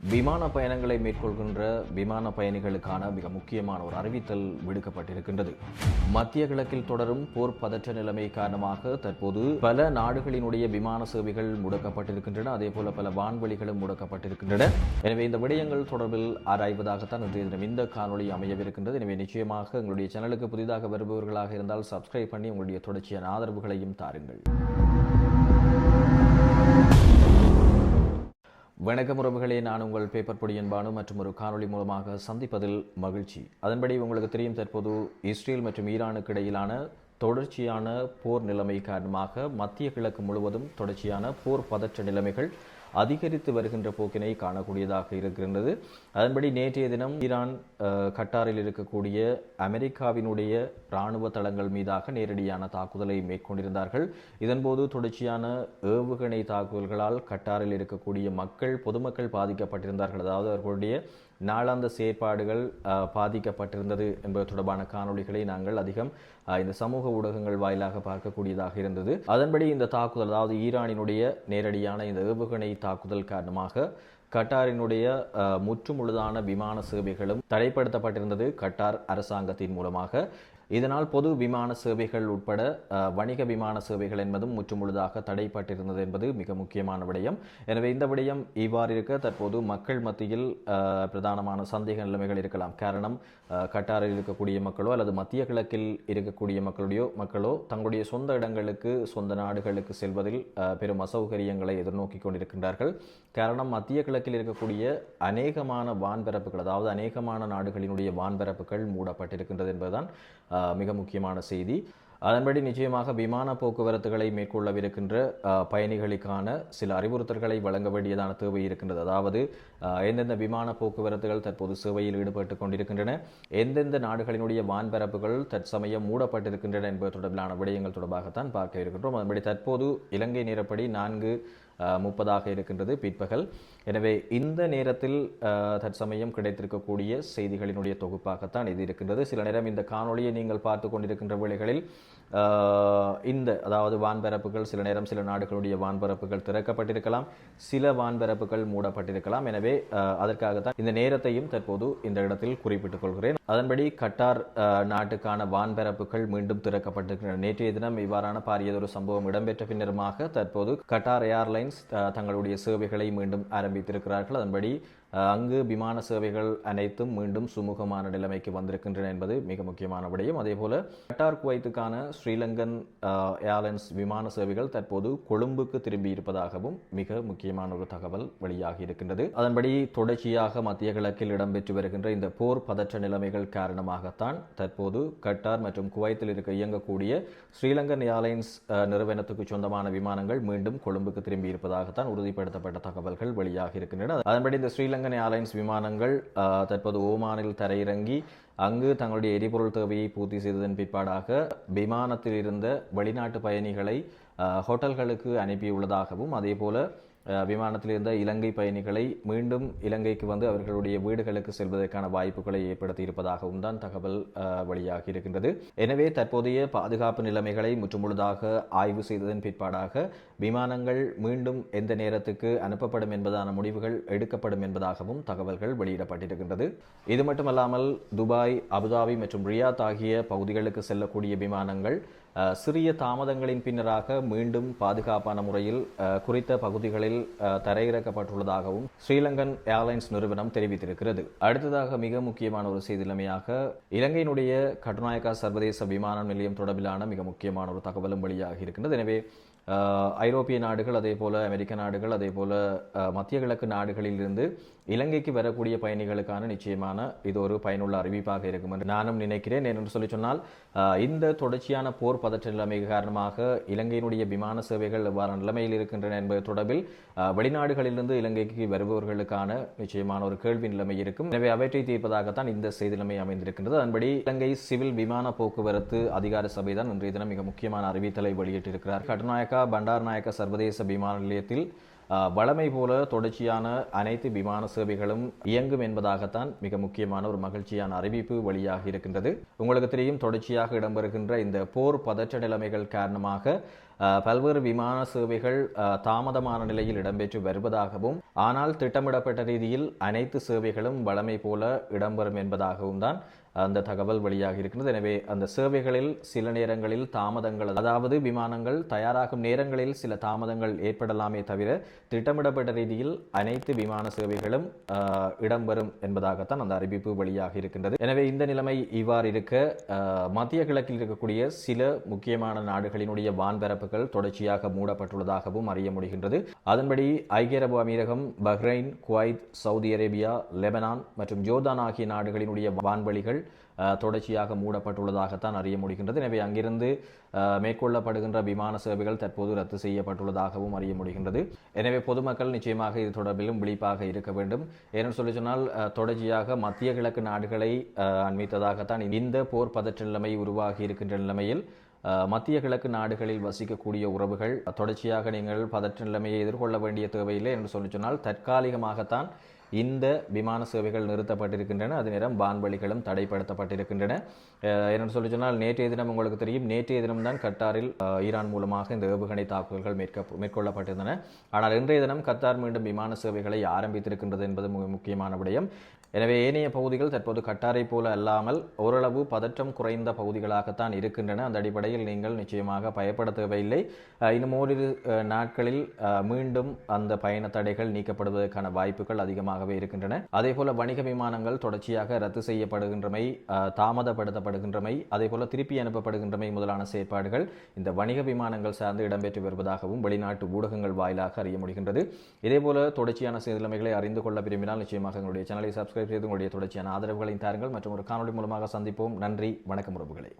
விமான பயணங்களை மேற்கொள்கின்ற விமான பயணிகளுக்கான மிக முக்கியமான ஒரு அறிவித்தல் விடுக்கப்பட்டிருக்கின்றது. மத்திய கிழக்கில் தொடரும் போர் பதற்ற நிலைமை காரணமாக தற்போது பல நாடுகளினுடைய விமான சேவைகள் முடக்கப்பட்டிருக்கின்றன. அதே போல பல வான்வெளிகளும் முடக்கப்பட்டிருக்கின்றன. எனவே இந்த விடயங்கள் தொடர்பில் ஆராய்வதாகத்தான் இன்றைய தினம் இந்த காணொளி அமையவிருக்கின்றது. எனவே நிச்சயமாக எங்களுடைய சேனலுக்கு புதிதாக வருபவர்களாக இருந்தால் சப்ஸ்கிரைப் பண்ணி உங்களுடைய தொடர்ச்சியான ஆதரவுகளையும் தாருங்கள். வணக்கம் உறவுகளே நான் உங்கள் பேப்பர் பொடியன் பானு மற்றும் ஒரு காணொலி மூலமாக சந்திப்பதில் மகிழ்ச்சி. அதன்படி உங்களுக்கு தெரியும் தற்போது இஸ்ரேல் மற்றும் ஈரானுக்கு இடையிலான தொடர்ச்சியான போர் நிலைமை காரணமாக மத்திய கிழக்கு முழுவதும் தொடர்ச்சியான போர் பதற்ற நிலைமைகள் அதிகரித்து வருகின்ற போக்கினை காணக்கூடியதாக இருக்கின்றது. அதன்படி நேற்றைய தினம் ஈரான் கட்டாரில் இருக்கக்கூடிய அமெரிக்காவினுடைய இராணுவ தளங்கள் மீதாக நேரடியான தாக்குதலை மேற்கொண்டிருந்தார்கள். இதன்போது தொடர்ச்சியான ஏவுகணை தாக்குதல்களால் கட்டாரில் இருக்கக்கூடிய மக்கள் பொதுமக்கள் பாதிக்கப்பட்டிருந்தார்கள். அதாவது அவர்களுடைய நாளாந்த செயற்பாடுகள் அஹ், பாதிக்கப்பட்டிருந்தது என்பது தொடர்பான காணொளிகளை நாங்கள் அதிகம் இந்த சமூக ஊடகங்கள் வாயிலாக பார்க்கக்கூடியதாக இருந்தது. அதன்படி இந்த தாக்குதல் அதாவது ஈரானினுடைய நேரடியான இந்த ஏவுகணை தாக்குதல் காரணமாக கட்டாரினுடைய அஹ், முற்றுமுழுதான விமான சேவைகளும் தடைப்படுத்தப்பட்டிருந்தது. கட்டார் அரசாங்கத்தின் மூலமாக இதனால் பொது விமான சேவைகள் உட்பட வணிக விமான சேவைகள் என்பதும் முற்றுமுழுதாக தடைப்பட்டிருந்தது என்பது மிக முக்கியமான விடயம். எனவே இந்த விடயம் இவ்வாறு இருக்க தற்போது மக்கள் மத்தியில் பிரதானமான சந்தேக நிலைமைகள் இருக்கலாம். காரணம் கட்டாரில் இருக்கக்கூடிய மக்களோ அல்லது மத்திய கிழக்கில் இருக்கக்கூடிய மக்களுடையோ மக்களோ தங்களுடைய சொந்த இடங்களுக்கு சொந்த நாடுகளுக்கு செல்வதில் பெரும் அசௌகரியங்களை எதிர்நோக்கி கொண்டிருக்கின்றார்கள். காரணம் மத்திய கிழக்கில் இருக்கக்கூடிய அநேகமான வான்பரப்புகள் அதாவது அநேகமான நாடுகளினுடைய வான்பரப்புகள் மூடப்பட்டிருக்கின்றது என்பதுதான் மிக முக்கியமான செய்தி. அதன்படி நிச்சயமாக விமான போக்குவரத்துகளை மேற்கொள்ளவிருக்கின்ற பயணிகளுக்கான சில அறிவுறுத்தல்களை வழங்க வேண்டியதான தேவை இருக்கின்றது. அதாவது எந்தெந்த விமான போக்குவரத்துகள் தற்போது சேவையில் ஈடுபட்டு கொண்டிருக்கின்றன எந்தெந்த நாடுகளினுடைய வான்பரப்புகள் தற்சமயம் மூடப்பட்டிருக்கின்றன என்பது தொடர்பிலான விடயங்கள் தொடர்பாகத்தான் பார்க்க இருக்கின்றோம். அதன்படி தற்போது இலங்கை நேரப்படி நான்கு முப்பதாக இருக்கின்றது பிற்பகல். எனவே இந்த நேரத்தில் தற்சமயம் கிடைத்திருக்கக்கூடிய செய்திகளினுடைய தொகுப்பாகத்தான் இது இருக்கின்றது. சில நேரம் இந்த காணொளியை நீங்கள் பார்த்து கொண்டிருக்கின்ற வேளைகளில் இந்த அதாவது வான்பரப்புகள் சில நேரம் சில நாடுகளுடைய வான்பரப்புகள் திறக்கப்பட்டிருக்கலாம் சில வான்பரப்புகள் மூடப்பட்டிருக்கலாம். எனவே அதற்காகத்தான் இந்த நேரத்தையும் தற்போது இந்த இடத்தில் குறிப்பிட்டுக் கொள்கிறேன். அதன்படி கட்டார் நாட்டுக்கான வான்பரப்புகள் மீண்டும் திறக்கப்பட்டிருக்கின்றன. நேற்றைய தினம் இவ்வாறான பாரியதொரு சம்பவம் இடம்பெற்ற பின்னருமாக தற்போது கட்டார் ஏர்லைன் ஏர்லைன்ஸ் தங்களுடைய சேவைகளை மீண்டும் ஆரம்பித்திருக்கிறார்கள். அதன்படி அங்கு விமான சேவைகள் அனைத்தும் மீண்டும் சுமூகமான நிலைமைக்கு வந்திருக்கின்றன என்பது மிக முக்கியமான விடயம். அதேபோல கட்டார் குவைத்துக்கான ஸ்ரீலங்கன் ஏர்லைன்ஸ் விமான சேவைகள் தற்போது கொழும்புக்கு திரும்பி இருப்பதாகவும் மிக முக்கியமான ஒரு தகவல் வெளியாகி இருக்கின்றது. அதன்படி தொடர்ச்சியாக மத்திய கிழக்கில் இடம்பெற்று வருகின்ற இந்த போர் பதற்ற நிலைமைகள் காரணமாகத்தான் தற்போது கட்டார் மற்றும் குவைத்தில் இருக்க இயங்கக்கூடிய ஸ்ரீலங்கன் ஏர்லைன்ஸ் நிறுவனத்துக்கு சொந்தமான விமானங்கள் மீண்டும் கொழும்புக்கு திரும்பி இருப்பதாகத்தான் உறுதிப்படுத்தப்பட்ட தகவல்கள் வெளியாகி இருக்கின்றன. அதன்படி இந்த ஸ்ரீலங்கன் ஏர்லைன்ஸ் விமானங்கள் தற்போது ஓமானில் தரையிறங்கி அங்கு தங்களுடைய எரிபொருள் தேவையை பூர்த்தி செய்ததன் பிற்பாடாக விமானத்தில் இருந்த வெளிநாட்டு பயணிகளை ஹோட்டல்களுக்கு அனுப்பியுள்ளதாகவும் அதேபோல விமானத்தில் இருந்த இலங்கை பயணிகளை மீண்டும் இலங்கைக்கு வந்து அவர்களுடைய வீடுகளுக்கு செல்வதற்கான வாய்ப்புகளை ஏற்படுத்தி இருப்பதாகவும் தான் தகவல் வெளியாகி இருக்கின்றது. எனவே தற்போதைய பாதுகாப்பு நிலைமைகளை முற்றுமுழுதாக ஆய்வு செய்ததன் பிற்பாடாக விமானங்கள் மீண்டும் எந்த நேரத்துக்கு அனுப்பப்படும் என்பதான முடிவுகள் எடுக்கப்படும் என்பதாகவும் தகவல்கள் வெளியிடப்பட்டிருக்கின்றது. இது மட்டுமல்லாமல் துபாய் அபுதாபி மற்றும் ரியாத் ஆகிய பகுதிகளுக்கு செல்லக்கூடிய விமானங்கள் சிறிய தாமதங்களின் பின்னராக மீண்டும் பாதுகாப்பான முறையில் குறித்த பகுதிகளில் அஹ், தரையிறக்கப்பட்டுள்ளதாகவும் ஸ்ரீலங்கன் ஏர்லைன்ஸ் நிறுவனம் தெரிவித்திருக்கிறது. அடுத்ததாக மிக முக்கியமான ஒரு செய்திலைமையாக இலங்கையினுடைய கட்டுநாயக்கா சர்வதேச விமான நிலையம் தொடர்பிலான மிக முக்கியமான ஒரு தகவலும் வெளியாகி இருக்கின்றது. எனவே ஐரோப்பிய நாடுகள் அதே போல அமெரிக்க நாடுகள் அதே போல மத்திய கிழக்கு நாடுகளிலிருந்து இலங்கைக்கு வரக்கூடிய பயணிகளுக்கான நிச்சயமான இது ஒரு பயனுள்ள அறிவிப்பாக இருக்கும் என்று நானும் நினைக்கிறேன். என்று சொல்லி சொன்னால் இந்த தொடர்ச்சியான போர் பதற்ற நிலைமை காரணமாக இலங்கையினுடைய விமான சேவைகள் எவ்வாறு நிலைமையில் இருக்கின்றன என்பது தொடர்பில் வெளிநாடுகளிலிருந்து இலங்கைக்கு வருபவர்களுக்கான நிச்சயமான ஒரு கேள்வி நிலைமை இருக்கும். எனவே அவற்றை தீர்ப்பதாகத்தான் இந்த செய்தி நிலைமை அமைந்திருக்கின்றது. அதன்படி இலங்கை சிவில் விமான போக்குவரத்து அதிகார சபை தான் இன்றைய தினம் மிக முக்கியமான அறிவித்தலை வெளியிட்டிருக்கிறார். கட்டுநாயக்கா பண்டார்நாயக்கா சர்வதேச விமான நிலையத்தில் வளமை போல தொடர்ச்சியான அனைத்து விமான சேவைகளும் இயங்கும் என்பதாகத்தான் மிக முக்கியமான ஒரு மகிழ்ச்சியான அறிவிப்பு வழியாக இருக்கின்றது. உங்களுக்கு தெரியும் தொடர்ச்சியாக இடம்பெறுகின்ற இந்த போர் பதற்ற நிலைமைகள் காரணமாக பல்வேறு விமான சேவைகள் தாமதமான நிலையில் இடம்பெற்று வருவதாகவும் ஆனால் திட்டமிடப்பட்ட ரீதியில் அனைத்து சேவைகளும் வளமை போல இடம்பெறும் என்பதாகவும் தான் அந்த தகவல் வெளியாக இருக்கிறது. எனவே அந்த சேவைகளில் சில நேரங்களில் தாமதங்கள் அதாவது விமானங்கள் தயாராகும் நேரங்களில் சில தாமதங்கள் ஏற்படலாமே தவிர திட்டமிடப்பட்ட ரீதியில் அனைத்து விமான சேவைகளும் இடம்பெறும் என்பதாகத்தான் அந்த அறிவிப்பு வெளியாக இருக்கின்றது. எனவே இந்த நிலைமை இவ்வாறு இருக்க மத்திய கிழக்கில் இருக்கக்கூடிய சில முக்கியமான நாடுகளினுடைய வான்பரப்புகள் தொடர்ச்சியாக மூடப்பட்டுள்ளதாகவும் அறிய முடிகின்றது. அதன்படி ஐக்கிய அரபு அமீரகம் Bahrain Kuwait Saudi Arabia Lebanon மற்றும் ஜோர்தான் ஆகிய நாடுகளினுடைய வான்வழிகள் தொடர்ச்சியாக மூடப்பட்டுள்ளதாகத்தான் அறிய முடிகின்றது. எனவே அங்கிருந்து மேற்கொள்ளப்படுகின்ற விமான சேவைகள் தற்போது ரத்து செய்யப்பட்டுள்ளதாகவும் அறிய முடிகின்றது. எனவே பொதுமக்கள் நிச்சயமாக இது தொடர்பிலும் விழிப்பாக இருக்க வேண்டும். ஏன்னு சொல்லி சொன்னால் தொடர்ச்சியாக மத்திய கிழக்கு நாடுகளை அண்மித்ததாகத்தான் இந்த போர் பதற்ற நிலைமை உருவாகி இருக்கின்ற நிலைமையில் மத்திய கிழக்கு நாடுகளில் வசிக்கக்கூடிய உறவுகள் தொடர்ச்சியாக நீங்கள் பதற்ற நிலைமையை எதிர்கொள்ள வேண்டிய தேவையில்லை என்று சொல்லி சொன்னால் தற்காலிகமாகத்தான் இந்த விமான சேவைகள் நிறுத்தப்பட்டிருக்கின்றன. அதே நேரம் வான்வழிகளும் தடைப்படுத்தப்பட்டிருக்கின்றன. என்னென்னு சொல்லி சொன்னால் நேற்றைய தினம் உங்களுக்கு தெரியும் நேற்றைய தினம்தான் கட்டாரில் ஈரான் மூலமாக இந்த ஏவுகணை தாக்குதல்கள் மேற்க மேற்கொள்ளப்பட்டிருந்தன. ஆனால் இன்றைய தினம் கத்தார் மீண்டும் விமான சேவைகளை ஆரம்பித்திருக்கின்றது என்பது மிக முக்கியமான விடயம். எனவே ஏனைய பகுதிகள் தற்போது கட்டாரை போல அல்லாமல் ஓரளவு பதற்றம் குறைந்த பகுதிகளாகத்தான் இருக்கின்றன. அந்த அடிப்படையில் நீங்கள் நிச்சயமாக பயப்பட தேவையில்லை. இன்னும் ஓரிரு நாட்களில் மீண்டும் அந்த பயண தடைகள் நீக்கப்படுவதற்கான வாய்ப்புகள் அதிகமாக அதிகமாகவே இருக்கின்றன. அதே போல வணிக விமானங்கள் தொடர்ச்சியாக ரத்து செய்யப்படுகின்றமை தாமதப்படுத்தப்படுகின்றமை அதே போல திருப்பி அனுப்பப்படுகின்றமை முதலான செயற்பாடுகள் இந்த வணிக விமானங்கள் சார்ந்து இடம்பெற்று வருவதாகவும் வெளிநாட்டு ஊடகங்கள் வாயிலாக அறிய முடிகின்றது. இதேபோல தொடர்ச்சியான செய்திலைமைகளை அறிந்து கொள்ள விரும்பினால் நிச்சயமாக எங்களுடைய சேனலை சப்ஸ்கிரைப் செய்து உங்களுடைய தொடர்ச்சியான ஆதரவுகளையும் தாருங்கள். மற்றும் ஒரு காணொலி மூலமாக சந்திப்போம். நன்றி வணக்கம் உறவுகளே.